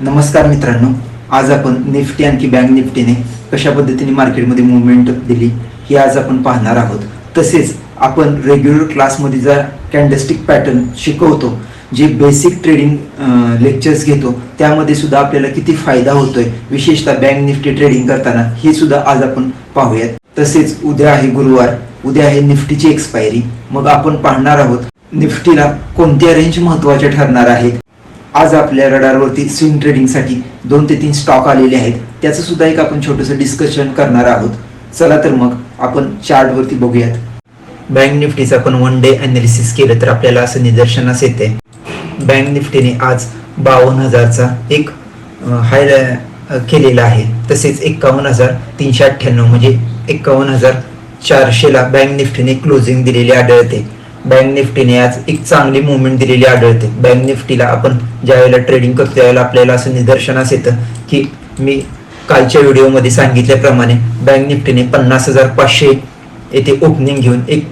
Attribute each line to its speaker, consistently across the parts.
Speaker 1: नमस्कार मित्रांनो आज आपण निफ्टी आणखी बँक निफ्टीने कशा पद्धतीने मार्केटमध्ये मुवमेंट दिली हे आज आपण पाहणार आहोत. तसेच आपण रेग्युलर क्लासमध्ये जर कॅन्डस्टिक पॅटर्न शिकवतो जे बेसिक ट्रेडिंग लेक्चर्स घेतो त्यामध्ये सुद्धा आपल्याला किती फायदा होतोय विशेषतः बँक निफ्टी ट्रेडिंग करताना हे सुद्धा आज आपण पाहूयात. तसेच उद्या आहे गुरुवार उद्या आहे निफ्टीची एक्सपायरी मग आपण पाहणार आहोत निफ्टीला कोणत्या रेंज महत्त्वाच्या ठरणार आहेत आज आपल्या रडारवरती स्विंग ट्रेडिंगसाठी दोन ते तीन स्टॉक आलेले आहेत. त्याचं सुद्धा एक आपण छोटंसं डिस्कशन करणार आहोत. चला तर मग आपण चार्टवरती बघूयात. बँक निफ्टीचं आपण वन डे अनालिसिस केलं तर आपल्याला असं निदर्शनास येते. बँक निफ्टीने आज बावन्न हजारचा एक हाय केलेला आहे. तसेच एक्कावन्न हजार तीनशे अठ्ठ्याण्णव म्हणजे एक्कावन्न हजार चारशेला बँक निफ्टीने क्लोजिंग दिलेली आढळते. बँक निफ्टीने आज एक चांगली मुवमेंट दिलेली आढळते. बँक निफ्टीला आपण ज्या वेळेला ट्रेडिंग करतो त्यावेळेला आपल्याला असं निदर्शनास येतं की मी कालच्या व्हिडिओमध्ये सांगितल्याप्रमाणे बँक निफ्टीने पन्नास हजार पाचशे येथे ओपनिंग घेऊन एक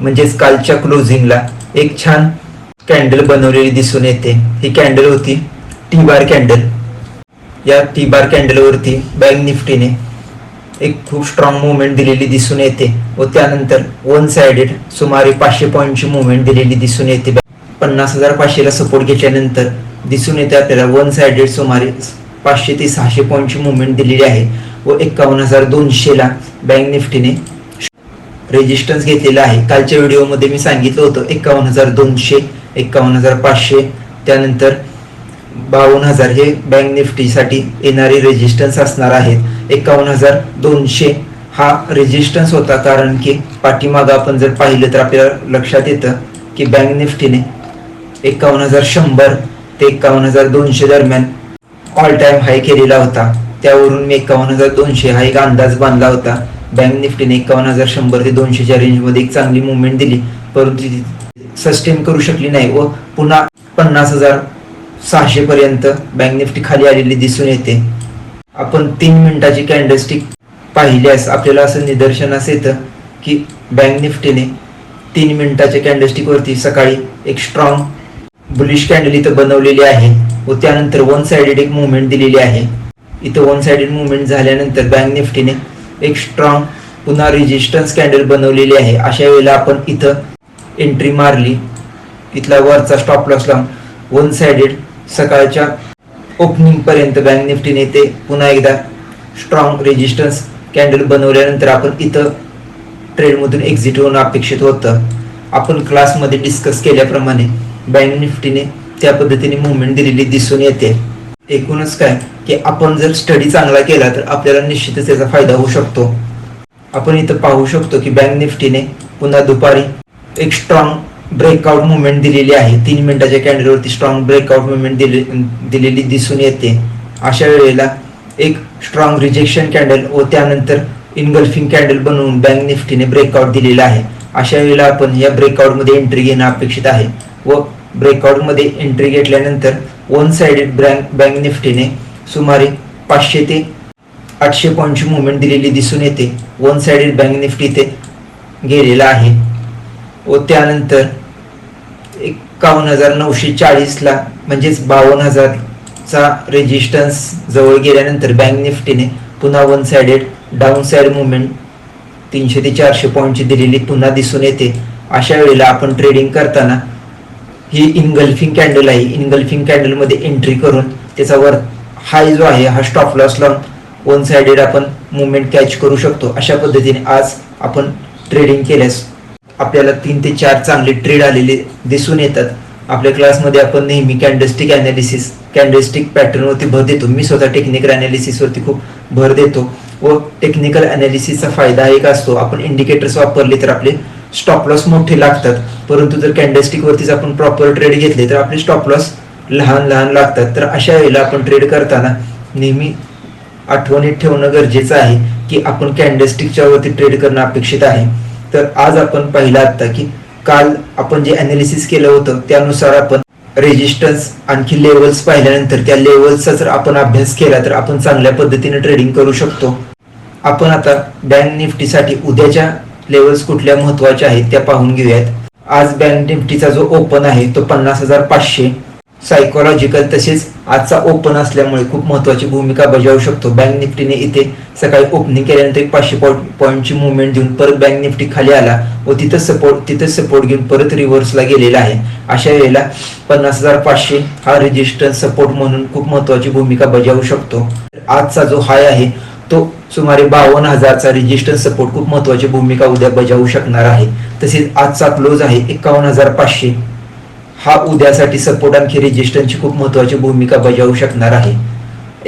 Speaker 1: म्हणजेच कालच्या क्लोजिंगला एक छान कॅन्डल बनवलेली दिसून येते. ही कॅन्डल होती टी बार कॅन्डल या टी बार कॅन्डलवरती बँक निफ्टीने एक खूप स्ट्रॉंग मुवमेंट दिलेली दिसून येते व त्यानंतर वन साइडेड सुमारे पाचशे पॉईंटची मुवमेंट दिलेली दिसून येते. पन्नास हजार पाचशेला सपोर्ट घेतल्यानंतर दिसून येते आपल्याला वन साइडेड सुमारे पाचशे ते सहाशे पॉईंटची मुवमेंट दिलेली आहे व एक्कावन्न हजार दोनशेला बँक निफ्टीने रेजिस्टन्स घेतलेला आहे. कालच्या व्हिडिओमध्ये मी सांगितलं होतं एक्कावन्न हजार दोनशे एक्कावन्न हजार पाचशे त्यानंतर बावन्न हजार हे बँक निफ्टीसाठी येणारे रेजिस्टन्स असणार आहेत. एकावन्न हजार दोनशे हा रेजिस्टन्स होता. कारण की पाठीमागं आपण जर पाहिलं तर आपल्याला लक्षात येतं की बँक निफ्टीने एकावन्न हजार शंभर ते एकावन्न हजार दोनशे दरम्यान ऑल टाइम हाय केलेला होता. त्यावरून मी एकावन्न हजार दोनशे हा एक अंदाज बांधला होता. बँक निफ्टीने एकावन्न हजार शंभर ते दोनशेच्या रेंजमध्ये एक चांगली मुवमेंट दिली. परंतु सस्टेन करू शकली नाही व पुन्हा पन्नास हजार सहाशे पर्यंत बँक निफ्टी खाली आलेली दिसून येते. आपण तीन मिनिटाची कॅन्डलस्टिक पाहिल्यास आपल्याला असं निदर्शनास येतं की बँक निफ्टीने तीन मिनिटाच्या कॅन्डलस्टिक वरती सकाळी एक स्ट्रॉंग बुलिश कॅन्डल इथं बनवलेली आहे व त्यानंतर वन साइडेड एक मुवमेंट दिलेली आहे. इथं वन साइडेड मुवमेंट झाल्यानंतर बँक निफ्टीने एक स्ट्रॉंग पुन्हा रेजिस्टन्स कॅन्डल बनवलेली आहे. अशा वेळेला आपण इथं एंट्री मारली. इथला वरचा स्टॉप लॉस लावून वन साइडेड सकाळच्या ओपनिंग पर्यंत बँक निफ्टीने ते पुन्हा एकदा स्ट्रॉंग रेजिस्टन्स कॅन्डल बनवल्यानंतर आपण इथं ट्रेडमधून एक्झिट होणं अपेक्षित होतं. आपण क्लासमध्ये डिस्कस केल्याप्रमाणे बँक निफ्टीने त्या पद्धतीने मुवमेंट दिलेली दिसून येते. एकूणच काय की आपण जर स्टडी चांगला केला तर आपल्याला निश्चितच त्याचा फायदा होऊ शकतो. आपण इथं पाहू शकतो की बँक निफ्टीने पुन्हा दुपारी एक स्ट्रॉंग ब्रेकआउट मुवमेंट दिलेली आहे. तीन मिनिटाच्या कॅन्डलवरती स्ट्रॉंग ब्रेकआउट मुवमेंट दिले दिलेली दिसून येते. अशा वेळेला एक स्ट्रॉंग रिजेक्शन कॅन्डल व त्यानंतर इनगल्फिंग कॅन्डल बनवून बँक निफ्टीने ब्रेकआउट दिलेला आहे. अशा वेळेला आपण या ब्रेकआउटमध्ये एंट्री घेणं अपेक्षित आहे व ब्रेकआउटमध्ये एंट्री घेतल्यानंतर वन साइडेड बँक बँक निफ्टीने सुमारे पाचशे ते आठशे पॉईंटची मुवमेंट दिलेली दिसून येते. वन साइडेड बँक निफ्टी ते गेलेला आहे. व त्यानंतर एकावन्न हजार नऊशे चाळीसला म्हणजेच बावन्न हजारचा रेजिस्टन्स जवळ गेल्यानंतर बँक निफ्टीने पुन्हा one sided down side movement तीनशे ते चारशे पॉईंटची दिलेली पुन्हा दिसून येते. अशा वेळेला आपण ट्रेडिंग करताना ही इनगल्फिंग कॅन्डल आहे. इनगल्फिंग कॅन्डलमध्ये एंट्री करून त्याचा वर हाय जो आहे हा स्टॉप लॉस लावून वन साइडेड आपण मुवमेंट कॅच करू शकतो. अशा पद्धतीने आज आपण ट्रेडिंग केल्यास आपल्याला तीन ते चार चांगले ट्रेड आलेले दिसून येतात. आपल्या क्लासमध्ये आपण नेहमी कॅन्डस्टिक अनालिसिस कॅन्डस्टिक पॅटर्नवरती भर देतो. मी स्वतः टेक्निकल अनालिसिसवरती खूप भर देतो व टेक्निकल अनालिसिसचा फायदा एक असतो. आपण इंडिकेटर्स वापरले तर आपले स्टॉप लॉस मोठे लागतात. परंतु जर कॅन्डलस्टिक वरतीच आपण प्रॉपर ट्रेड घेतले तर आपले स्टॉप लॉस लहान लहान लागतात. तर अशा वेळेला आपण ट्रेड करताना नेहमी आठवणीत ठेवणं गरजेचं आहे की आपण कॅन्डस्टिकच्या वरती ट्रेड करणं अपेक्षित आहे. तर आज आपण पाहिलं आता की काल आपण जे अनालिसिस केलं होतं त्यानुसार आपण रेजिस्टन्स आणखी लेवल्स पाहिल्यानंतर त्या लेवल्सचा जर आपण अभ्यास केला तर आपण चांगल्या पद्धतीने ट्रेडिंग करू शकतो. आपण आता बँक निफ्टीसाठी उद्याच्या लेवल्स कुठल्या महत्त्वाच्या आहेत त्या पाहून घेऊयात. आज बँक निफ्टीचा जो ओपन आहे तो पन्नास हजार पाचशे. सायकोलॉजिकल तसेच आजचा ओपन असल्यामुळे खूप महत्वाची भूमिका बजावू शकतो. बँक निफ्टीने इथे सकाळी ओपनिंग केल्यानंतर एक पाचशे पॉईंटची मुवमेंट देऊन परत बँक निफ्टी खाली आला व तिथं सपोर्ट तिथं सपोर्ट घेऊन परत रिव्हर्सला गेलेला आहे. अशा वेळेला पन्नास हजार पाचशे हा रेजिस्टन्स सपोर्ट म्हणून खूप महत्वाची भूमिका बजावू शकतो. आजचा जो हाय आहे तो सुमारे बावन्न हजारचा रेजिस्टन्स सपोर्ट खूप महत्वाची भूमिका उद्या बजावू शकणार आहे. तसेच आजचा क्लोज आहे एकावन्न हजार पाचशे. हा उद्यासाठी सपोर्ट आणखी रेजिस्टन्सची खूप महत्वाची भूमिका बजावू शकणार आहे.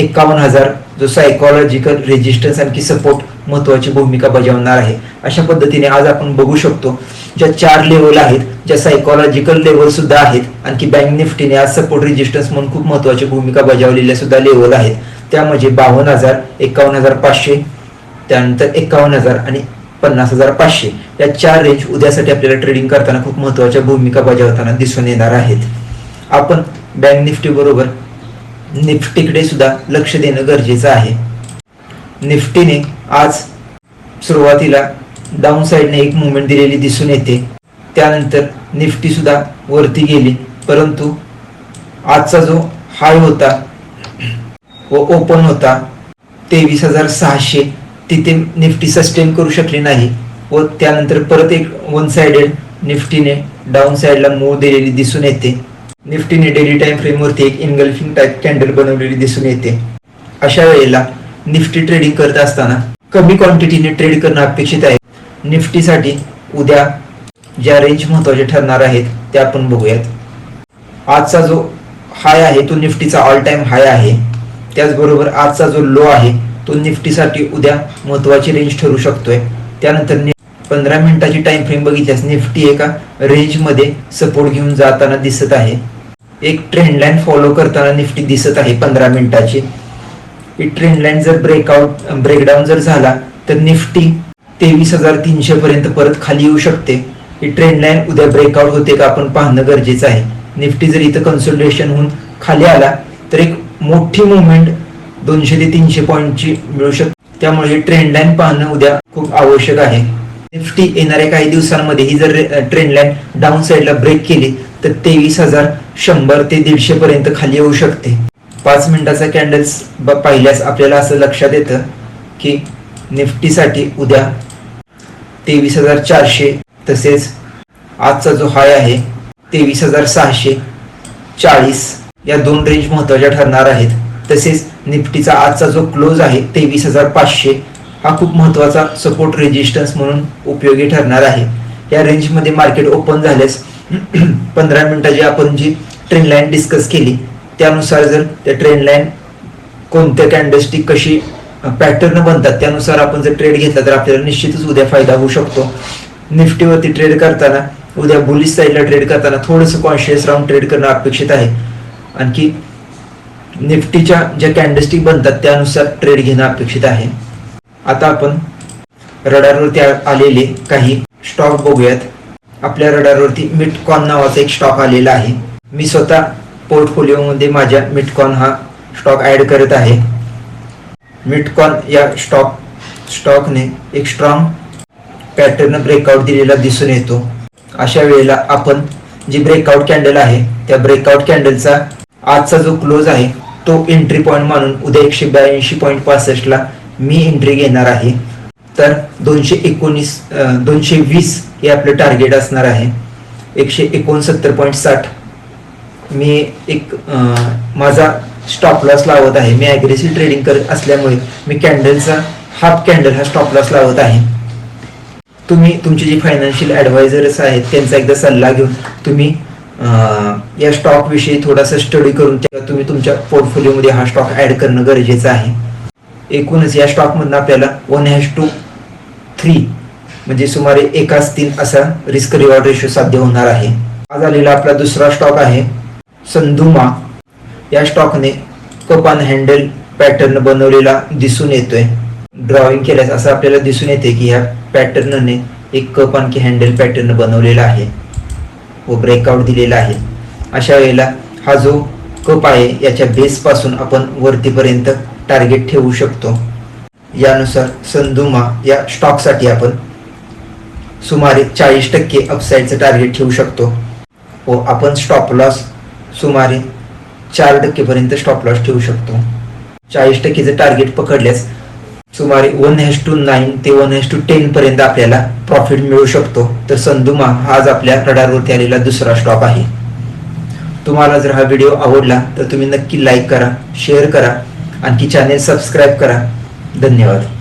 Speaker 1: एकावन्न हजार जो सायकोलॉजिकल रेजिस्टन्स आणखी सपोर्ट महत्वाची भूमिका बजावणार आहे. अशा पद्धतीने आज आपण बघू शकतो ज्या चार लेवल आहेत ज्या सायकोलॉजिकल लेवल सुद्धा आहेत आणखी बँक निफ्टीने आज सपोर्ट रेजिस्टन्स म्हणून खूप महत्वाची भूमिका बजावलेल्या सुद्धा लेवल आहेत. त्यामध्ये बावन्न हजार एकावन्न हजार पाचशे त्यानंतर एकावन्न हजार आणि पन्नास हजार पाचशे. या चार रेंज उद्यासाठी आपल्याला ट्रेडिंग करताना खूप महत्त्वाच्या भूमिका बजावताना दिसून येणार आहेत. आपण बँक निफ्टी बरोबर निफ्टीकडे सुद्धा लक्ष देणं गरजेचं आहे. निफ्टीने आज सुरुवातीला डाऊन साईडने एक मुवमेंट दिलेली दिसून येते. त्यानंतर निफ्टी सुद्धा वरती गेली परंतु आजचा जो हाय होता व ओपन होता तेवीस हजार सहाशे तिथे निफ्टी सस्टेन करू शकली नाही. व त्यानंतर परत एक वन साइडेड निफ्टीने डाऊन साइडला मूव दिलेली दिसून येते. निफ्टीने डेली टाइम फ्रेमवरती एक इन्गल्फिंग टाईप कॅन्डल बनवलेली दिसून येते. अशा वेळेला निफ्टी ट्रेडिंग करत असताना कमी क्वांटिटीने ट्रेड करणं अपेक्षित आहे. निफ्टीसाठी उद्या ज्या रेंज महत्त्वाचे ठरणार आहेत त्या आपण बघूयात. आजचा जो हाय आहे तो निफ्टीचा ऑल टाइम हाय आहे. त्याचबरोबर आजचा जो लो आहे तो निफ्टीसाठी उद्या महत्वाची रेंज ठरू शकतोय. त्यानंतर पंधरा मिनिटाची टाइम फ्रेम बघितल्यास निफ्टी एका रेंजमध्ये सपोर्ट घेऊन जाताना दिसत आहे. एक ट्रेंड लाईन फॉलो करताना निफ्टी दिसत आहे पंधरा मिनिटाची. ही ट्रेंड लाईन जर ब्रेकआउट ब्रेकडाऊन जर झाला तर निफ्टी तेवीस हजार तीनशे पर्यंत परत खाली येऊ शकते. ही ट्रेंड लाईन उद्या ब्रेकआउट होते का आपण पाहणं गरजेचं आहे. निफ्टी जर इथं कन्सल्टेशन होऊन खाली आला तर एक मोठी मुवमेंट दोनशे ते तीनशे पॉईंटची मिळू शकते. त्यामुळे ही ट्रेंड लाईन पाहणं उद्या खूप आवश्यक आहे. निफ्टी येणाऱ्या काही दिवसांमध्ये ही जर ट्रेंड लाईन डाऊन साईडला ब्रेक केली तर तेवीस हजार शंभर ते दीडशे पर्यंत खाली येऊ शकते. पाच मिनिटाचा कॅन्डल्स पाहिल्यास आपल्याला असं लक्षात येतं की निफ्टीसाठी उद्या तेवीस हजार चारशे तसेच आजचा जो हाय आहे तेवीस हजार सहाशे चाळीस या दोन रेंज महत्त्वाच्या ठरणार आहेत. तसेच निफ्टीचा आजचा जो क्लोज आहे तेवीस हजार पाचशे हा खूप महत्त्वाचा सपोर्ट रेजिस्टन्स म्हणून उपयोगी ठरणार आहे. या रेंजमध्ये मार्केट ओपन झाल्यास पंधरा मिनिटाची आपण जी ट्रेंड लाईन डिस्कस केली त्यानुसार जर त्या ट्रेंड लाईन कोणत्या कॅन्डलस्टिक कशी पॅटर्न बनतात त्यानुसार आपण जर ट्रेड घेतला तर आपल्याला निश्चितच उद्या फायदा होऊ शकतो. निफ्टीवरती ट्रेड करताना उद्या बुलिश साईडला ट्रेड करताना थोडंसं कॉन्शियस राहून ट्रेड करणं अपेक्षित आहे. आणखी निफ्टीच्या ज्या कॅन्डलस्टिक बनतात त्यानुसार ट्रेड घेणं अपेक्षित आहे. आता आपण रडारवरती आलेले काही स्टॉक बघूयात. आपल्या रडारवरती मिटकॉन नावाचा एक स्टॉक आलेला आहे. मी स्वतः पोर्टफोलिओमध्ये माझ्या मिटकॉन हा स्टॉक ऍड करत आहे. मिटकॉन या स्टॉक स्टॉकने एक स्ट्रॉंग पॅटर्न ब्रेकआउट दिलेला दिसून येतो. अशा वेळेला आपण जी ब्रेकआउट कॅन्डल आहे त्या ब्रेकआउट कॅन्डलचा आजचा जो क्लोज आहे तो एंट्री पॉईंट मानून उद्या एकशे ब्याऐंशी पॉईंट पासष्टला मी एंट्री घेणार आहे. तर दोनशे एकोणीस दोनशे वीस हे आपलं टार्गेट असणार आहे. एकशे एकोणसत्तर पॉईंट साठ. मी एक माझा स्टॉप लॉस लावत आहे. मी ॲग्रेसिव्ह ट्रेडिंग करत असल्यामुळे मी कॅन्डलचा हाफ कॅन्डल हा स्टॉप लॉस लावत आहे. तुम्ही तुमचे जे फायनान्शियल ॲडवायझर्स आहेत त्यांचा एकदा सल्ला घेऊन तुम्ही या स्टॉक विषयी थोडासा स्टडी करून त्या- तुम्ही तुमच्या पोर्टफोलिओमध्ये हा स्टॉक ऍड करणं गरजेचं आहे. एकूणच या स्टॉकमधून आपल्याला वन हॅश टू थ्री म्हणजे सुमारे एकाच तीन असा रिस्क रिवॉर्ड रेशो साध्य होणार आहे. आज आलेला आपला दुसरा स्टॉक आहे संधुमा. या स्टॉकने कप अँड हँडल पॅटर्न बनवलेला दिसून येतोय. ड्रॉइंग केल्यास असं आपल्याला दिसून येते की ह्या पॅटर्नने एक कप आणखी हँडल पॅटर्न बनवलेला आहे व ब्रेकआउट दिलेला आहे. अशा वेळेला हा जो कप आहे याच्या बेसपासून आपण वरतीपर्यंत टार्गेट ठेवू शकतो. यानुसार संधुमा या स्टॉकसाठी आपण सुमारे चाळीस टक्के अपसाईडचं टार्गेट ठेवू शकतो. व आपण स्टॉप लॉस सुमारे चार टक्केपर्यंत स्टॉप लॉस ठेवू शकतो. चाळीस टक्केचं टार्गेट पकडल्यास सुमारे वन हॅश टू नाईन ते वन हॅश टू टेन पर्यंत आपल्याला प्रॉफिट मिळू शकतो. तर संधुमा हाच आपल्या रडारवरती आलेला दुसरा स्टॉप आहे. तुम्हाला जर हा व्हिडिओ आवडला तर तुम्ही नक्की लाईक करा शेअर करा आणखी चॅनेल सबस्क्राईब करा. धन्यवाद.